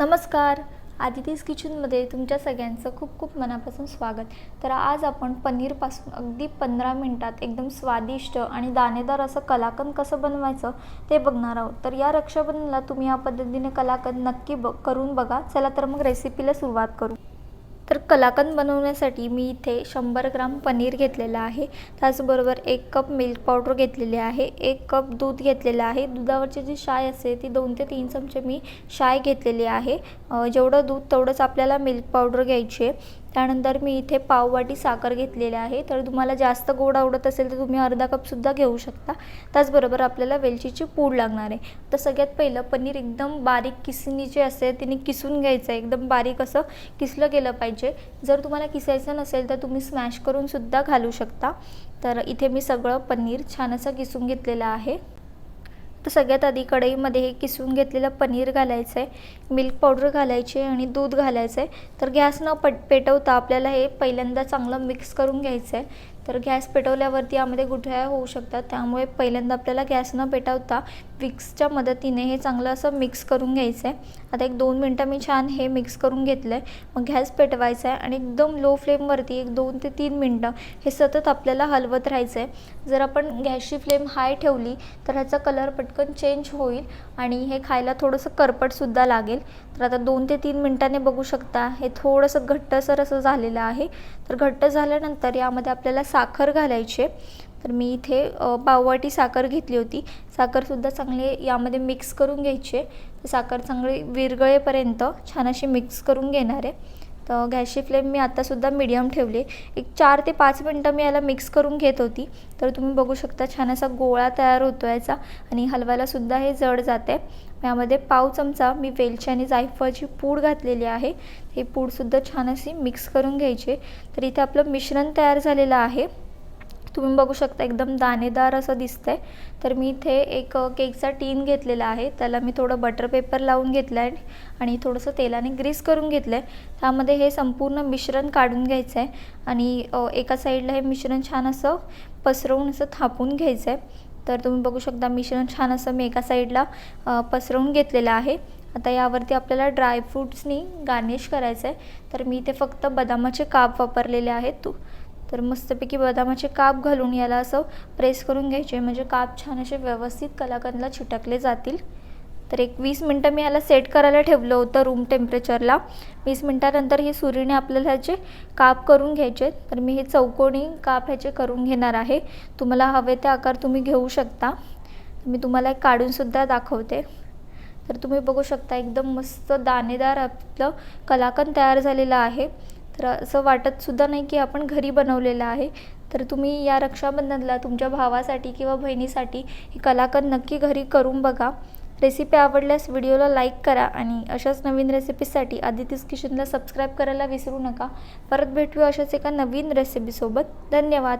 नमस्कार. आदितीज किचनमध्ये तुमच्या सगळ्यांचं खूप खूप मनापासून स्वागत. तर आज आपण पनीरपासून अगदी पंधरा मिनटात एकदम स्वादिष्ट आणि दाणेदार असं कलाकंद कसं बनवायचं ते बघणार आहोत. तर या रक्षाबंधनाला तुम्ही या पद्धतीने कलाकंद नक्की ब करून बघा. चला तर मग रेसिपीला सुरुवात करू. तर कलाकंद बनवण्यासाठी मी इथे शंभर ग्राम पनीर घेतलेलं आहे. त्याचबरोबर एक कप मिल्क पावडर घेतलेली आहे. एक कप दूध घेतलेलं आहे. दुधावरची जी शाय असते ती दोन ते तीन चमचे मी शाय घेतलेली आहे. जेवढं दूध तेवढंच आपल्याला मिल्क पावडर घ्यायची आहे. त्यानंतर मी इथे पाववाटी साखर घेतलेली आहे. तर तुम्हाला जास्त गोड आवडत असेल तर तुम्ही अर्धा कपसुद्धा घेऊ शकता. त्याचबरोबर आपल्याला वेलचीची पूड लागणार आहे. तर सगळ्यात पहिलं पनीर एकदम बारीक किसणी जे असते तिने किसून घ्यायचं आहे. एकदम बारीक असं किसलं गेलं पाहिजे. जर तुम्हाला किसायचं नसेल तर तुम्ही स्मॅश करूनसुद्धा घालू शकता. तर इथे मी सगळं पनीर छान असं किसून घेतलेलं आहे. तर सगळ्यात आधी कढईमध्ये हे किसून घेतलेलं पनीर घालायचं आहे मिल्क पावडर घालायची आणि दूध घालायचं आहे तर गॅस न पट पेटवता आपल्याला हे पहिल्यांदा चांगलं मिक्स करून घ्यायचं आहे तर गॅस पेटवल्यावरती यामध्ये गुठळ्या होऊ शकतात. त्यामुळे पहिल्यांदा आपल्याला गॅस न पेटवता विक्सच्या मदतीने हे चांगलं असं मिक्स करून घ्यायचं आहे आता एक दोन मिनटं मी छान हे मिक्स करून घेतलं आहे मग गॅस पेटवायचा आहे आणि एकदम लो फ्लेमवरती एक दोन ते तीन मिनटं हे सतत आपल्याला हलवत राहायचं आहे जर आपण गॅसची फ्लेम हाय ठेवली तर ह्याचा कलर पटकन चेंज होईल आणि हे खायला थोडंसं करपटसुद्धा लागेल. तर आता दोन ते तीन मिनटाने बघू शकता हे थोडंसं घट्टसर असं झालेलं आहे. तर घट्ट झाल्यानंतर यामध्ये आपल्याला साखर घालायची तर मी इथे पाववाटी साखर घेतली होती. साखरसुद्धा चांगले यामध्ये मिक्स करून घ्यायचे साखर चांगली विरगळेपर्यंत छान अशी मिक्स करून घेणार आहे. तर गॅसची फ्लेम मी आत्तासुद्धा मिडियम ठेवली. एक चार ते पाच मिनटं मी याला मिक्स करून घेत होती. तर तुम्ही बघू शकता छान असा गोळा तयार होतो याचा आणि हलवायलासुद्धा हे जड जाते यामध्ये पाव चमचा मी वेलची आणि जायफळची पूड घातलेली आहे. हे पूडसुद्धा छान अशी मिक्स करून घ्यायची. तर इथे आपलं मिश्रण तयार झालेलं आहे. तुम्ही बघू शकता एकदम दाणेदार असं दिसतंय. तर मी इथे एक केकचा टीन घेतलेला आहे. त्याला मी थोडं बटर पेपर लावून घेतलं आहे आणि थोडंसं तेलाने ग्रीस करून घेतलं आहे त्यामध्ये हे संपूर्ण मिश्रण काढून घ्यायचं आहे आणि एका साईडला हे मिश्रण छान असं पसरवून असं थापून घ्यायचं आहे तर तुम्ही बघू शकता मिश्रण छान असं मी एका साईडला पसरवून घेतलेलं आहे. आता यावरती आपल्याला ड्रायफ्रूट्सनी गार्निश करायचं आहे तर मी इथे फक्त बदामाचे काप वापरलेले आहेत. तू तर मस्तपैकी बदामाचे काप घालून याला असं प्रेस करून घ्यायचे. म्हणजे काप छान असे व्यवस्थित कलाकंदला छिटकले जातील. तर एक वीस मिनटं मी याला सेट करायला ठेवलं होतं रूम टेम्परेचरला वीस मिनटानंतर हे सुरीने आपल्याला ह्याचे काप करून घ्यायचे तर मी हे चौकोनी काप ह्याचे करून घेणार आहे. तुम्हाला हवे ते आकार तुम्ही घेऊ शकता. मी तुम्हाला एक काढूनसुद्धा दाखवते. तर तुम्ही बघू शकता एकदम मस्त दाणेदार आपलं कलाकंद तयार झालेलं आहे. तर असं वाटतसुद्धा नाही की आपण घरी बनवलेलं आहे. तर तुम्ही या रक्षाबंधनला तुमच्या भावासाठी किंवा बहिणीसाठी ही कलाकंद नक्की घरी करून बघा. रेसिपी आवडल्यास व्हिडिओला लाईक करा आणि अशाच नवीन रेसिपीसाठी आदितीस किचनला सबस्क्राईब करायला विसरू नका. परत भेटूया अशाच एका नवीन रेसिपीसोबत धन्यवाद.